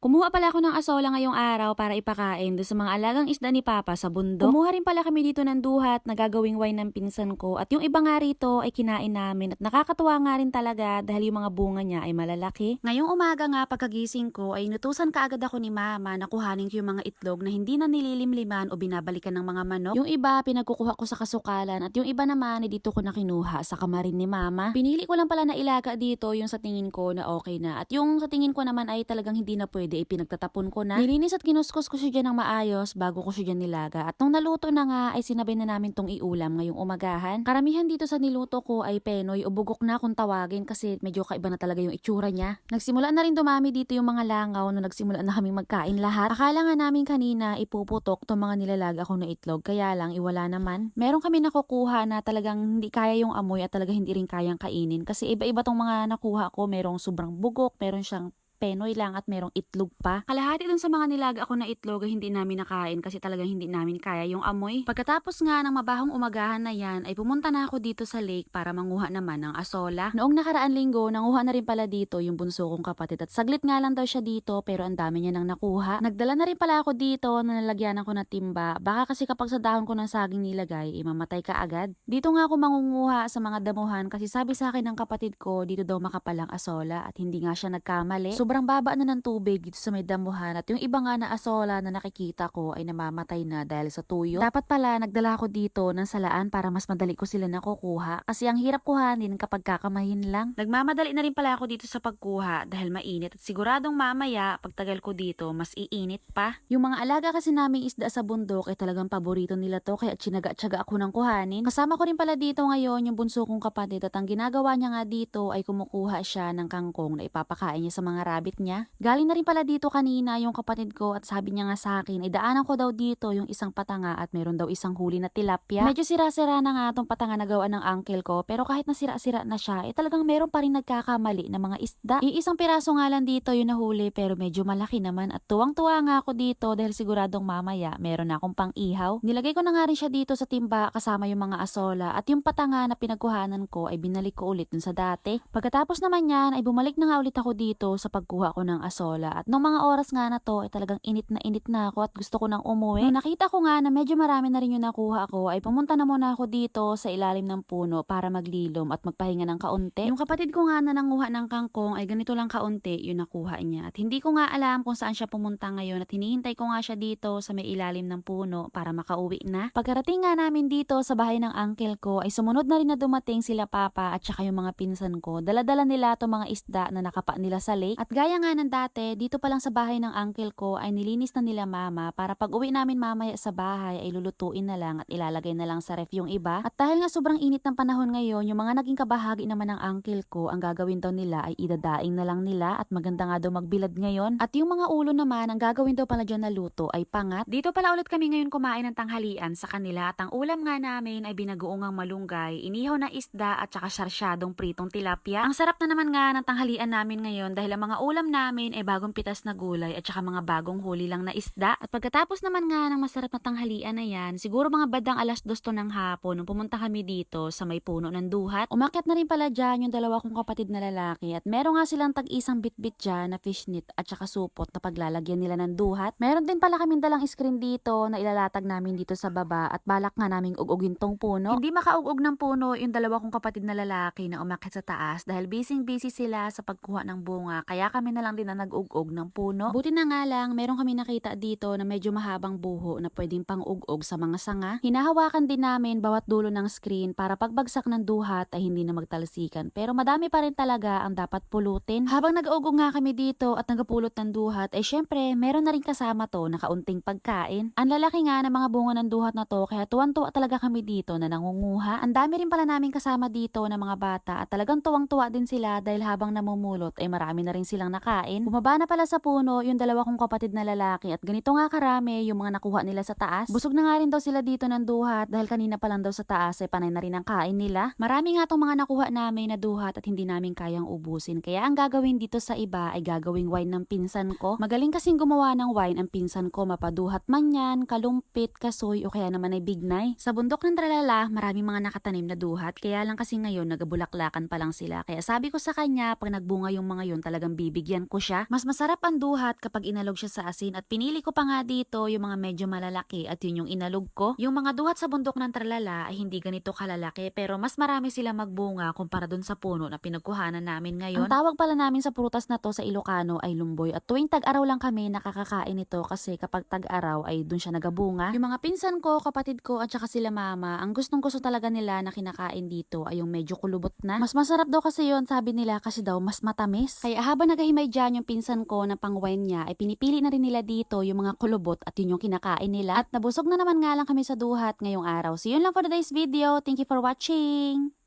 Kumuha pala ako ng asola ngayong araw para ipakain doon sa mga alagang isda ni Papa sa bundok. Kumuha rin pala kami dito ng duhat na gagawing wine ng pinsan ko at yung iba nga rito ay kinain namin at nakakatuwa nga rin talaga dahil yung mga bunga niya ay malalaki. Ngayong umaga nga pagkagising ko ay nutusan kaagad ako ni Mama na kuhanin ko yung mga itlog na hindi na nililimliman o binabalikan ng mga manok. Yung iba pinagkukuha ko sa kasukalan at yung iba naman ay dito ko na kinuha sa kamarin ni Mama. Pinili ko lang pala na ilaga dito yung sa tingin ko na okay na at yung sa tingin ko naman ay talagang hindi na pwede ay pinagtatapon ko na. Nilinis at kinuskus ko siya dyan ng maayos bago ko siya dyan nilaga. At nung naluto na nga ay sinabay na namin tong iulam ngayong umagahan. Karamihan dito sa niluto ko ay penoy o bugok na kung tawagin kasi medyo kaiba na talaga yung itsura niya. Nagsimula na rin dumami dito yung mga langaw nung nagsimula na kaming magkain lahat. Akala nga namin kanina ipuputok tong mga nilalaga ko na itlog kaya lang iwala naman. Meron kami nakukuha na talagang hindi kaya yung amoy at talaga hindi rin kayang kainin kasi iba-iba tong mga nakuha ko. Merong sobrang bugok, meron siyang penoy lang at merong itlog pa. Kalahati dun sa mga nilaga ako na itlog ay hindi namin nakain kasi talagang hindi namin kaya yung amoy. Pagkatapos nga ng mabahong umagahan na yan ay pumunta na ako dito sa lake para manguha naman ng asola. Noong nakaraan linggo, nanguha na rin pala dito yung bunso kong kapatid at saglit nga lang daw siya dito pero ang dami niya nang nakuha. Nagdala na rin pala ako dito na nalagyanan ko na timba. Baka kasi kapag sa dahon ko ng saging nilagay, imamatay ka agad. Dito nga ako mangunguha sa mga damuhan kasi sabi sa akin ng kapatid ko dito daw makapalang asola at hindi nga siya nagkamali. Sobrang baba na ng tubig dito sa may damuhan at yung iba nga na asola na nakikita ko ay namamatay na dahil sa tuyo. Dapat pala nagdala ako dito ng salaan para mas madali ko sila nakukuha kasi ang hirap kuhanin kapag kakamahin lang. Nagmamadali na rin pala ako dito sa pagkuha dahil mainit at siguradong mamaya pagtagal ko dito mas iinit pa. Yung mga alaga kasi naming isda sa bundok ay talagang paborito nila to kaya tsinaga-tsaga ako ng kuhanin. Kasama ko rin pala dito ngayon yung bunso kong kapatid at ang ginagawa niya nga dito ay kumukuha siya ng kangkong na ipapakain niya sa mga rabbit niya. Galing na rin pala dito kanina yung kapatid ko at sabi niya nga sa akin ay daanan ko daw dito yung isang patanga at meron daw isang huli na tilapia. Medyo sira-sira na nga tong patanga na gawa ng uncle ko pero kahit na sira-sira na siya eh talagang meron pa rin nagkakamali na mga isda. Iisang piraso nga lang dito yung nahuli pero medyo malaki naman at tuwang-tuwa nga ako dito dahil siguradong mamaya meron na akong pang ihaw. Nilagay ko na nga rin siya dito sa timba kasama yung mga asola at yung patanga na pinagkuhanan ko ay binalik ko ulit dun sa dati. Pagkatapos naman yan ay bumalik na nga ulit ako dito sa pagkuha ko ng asola at nung mga oras nga na to ay talagang init na init na ako at gusto ko nang umuwi. Nung nakita ko nga na medyo marami na rin yung nakuha ko ay pumunta na muna ako dito sa ilalim ng puno para maglilom at magpahinga ng kaunti. Yung kapatid ko nga na nanguha ng kangkong ay ganito lang kaunti yung nakuha niya at hindi ko nga alam kung saan siya pumunta ngayon at hinihintay ko nga siya dito sa may ilalim ng puno para makauwi na. Pagkarating nga namin dito sa bahay ng uncle ko ay sumunod na rin na dumating sila papa at saka yung mga pinsan ko. Daladala nila to mga isda na nakapa nila sa lake at gaya nga ng dati dito pa lang sa bahay ng uncle ko ay nilinis na nila mama para pag uwi namin mamaya sa bahay ay lulutuin na lang at ilalagay na lang sa ref yung iba. At dahil nga sobrang init ng panahon ngayon, yung mga naging kabahagi naman ng uncle ko, ang gagawin daw nila ay idadaing na lang nila at maganda nga daw magbilad ngayon. At yung mga ulo naman, ang gagawin daw pala dyan na luto ay pangat. Dito pala ulit kami ngayon kumain ng tanghalian sa kanila at ang ulam nga namin ay binagoongang malunggay, inihaw na isda at saka sarsyadong pritong tilapia. Ang sarap na naman nga ng tanghalian namin ngayon dahil ang mga ulam namin ay bagong pitas na gulay at saka mga bagong huli lang na isda. At pagkatapos naman nga ng masarap na tanghalian na yan, siguro mga badang alas dos to ng hapon nung pumunta kami dito sa may puno ng duhat. Umakyat na rin pala dyan yung dalawa kong kapatid na lalaki at meron nga silang tag-isang bitbit dyan na fishnet at saka supot na paglalagyan nila ng duhat. Meron din pala kaming dalang screen dito na ilalatag namin dito sa baba at balak nga naming ugugin tong puno. Hindi makaugog ng puno yung dalawa kong kapatid na lalaki na umakyat sa taas dahil busy-busy sila sa pagkuha ng bunga kaya kami na lang din na nag-ugog ng puno. Buti na nga lang, meron kami nakita dito na medyo mahabang buho na pwedeng pang-ugog sa mga sanga. Hinahawakan din namin bawat dulo ng screen para pagbagsak ng duhat ay hindi na magtalsikan. Pero madami pa rin talaga ang dapat pulutin. Habang nag-ugog nga kami dito at nagpulot ng duhat, ay syempre meron na rin kasama to na kaunting pagkain. Ang lalaki nga ng mga bunga ng duhat na to kaya tuwan-tuwa talaga kami dito na nangunguha. Ang dami rin pala namin kasama dito na mga bata at talagang tuwang-tuwa din sila dahil habang namumulot ay marami na rin silang nakain. Bumaba na pala sa puno yung dalawa kong kapatid na lalaki at ganito nga karami yung mga nakuha nila sa taas. Busog na nga rin daw sila dito ng duhat dahil kanina pa lang daw sa taas ay panay na rin ang kain nila. Marami nga tong mga nakuha namin na duhat at hindi namin kayang ubusin. Kaya ang gagawin dito sa iba ay gagawing wine ng pinsan ko. Magaling kasing gumawa ng wine ang pinsan ko mapaduhat man yan, kalumpit, kasoy o kaya naman ay bignay. Sa bundok ng Tralala, maraming mga nakatanim na duhat kaya lang kasi ngayon nagabulaklakan pa lang sila. Kaya sabi ko sa kanya pag nagbunga yung mga yun talagang bibili binibigyan ko siya. Mas masarap ang duhat kapag inalog siya sa asin at pinili ko pa nga dito yung mga medyo malalaki at yun yung inalog ko. Yung mga duhat sa bundok ng tralala ay hindi ganito kalalaki pero mas marami sila magbunga kumpara dun sa puno na pinagkuhanan namin ngayon. Ang tawag pala namin sa prutas na to sa Ilocano ay lumboy at tuwing tag-araw lang kami nakakakain nito kasi kapag tag-araw ay dun siya nagabunga. Yung mga pinsan ko, kapatid ko at saka sila mama, ang gustong gusto talaga nila na kinakain dito ay yung medyo kulubot na. Mas masarap daw kasi yon sabi nila kasi daw mas matamis. Kaya habang dyan yung pinsan ko na pang wine niya ay pinipili na rin nila dito yung mga kulubot at yun yung kinakain nila. At nabusog na naman nga lang kami sa duhat ngayong araw. So yun lang for today's video. Thank you for watching!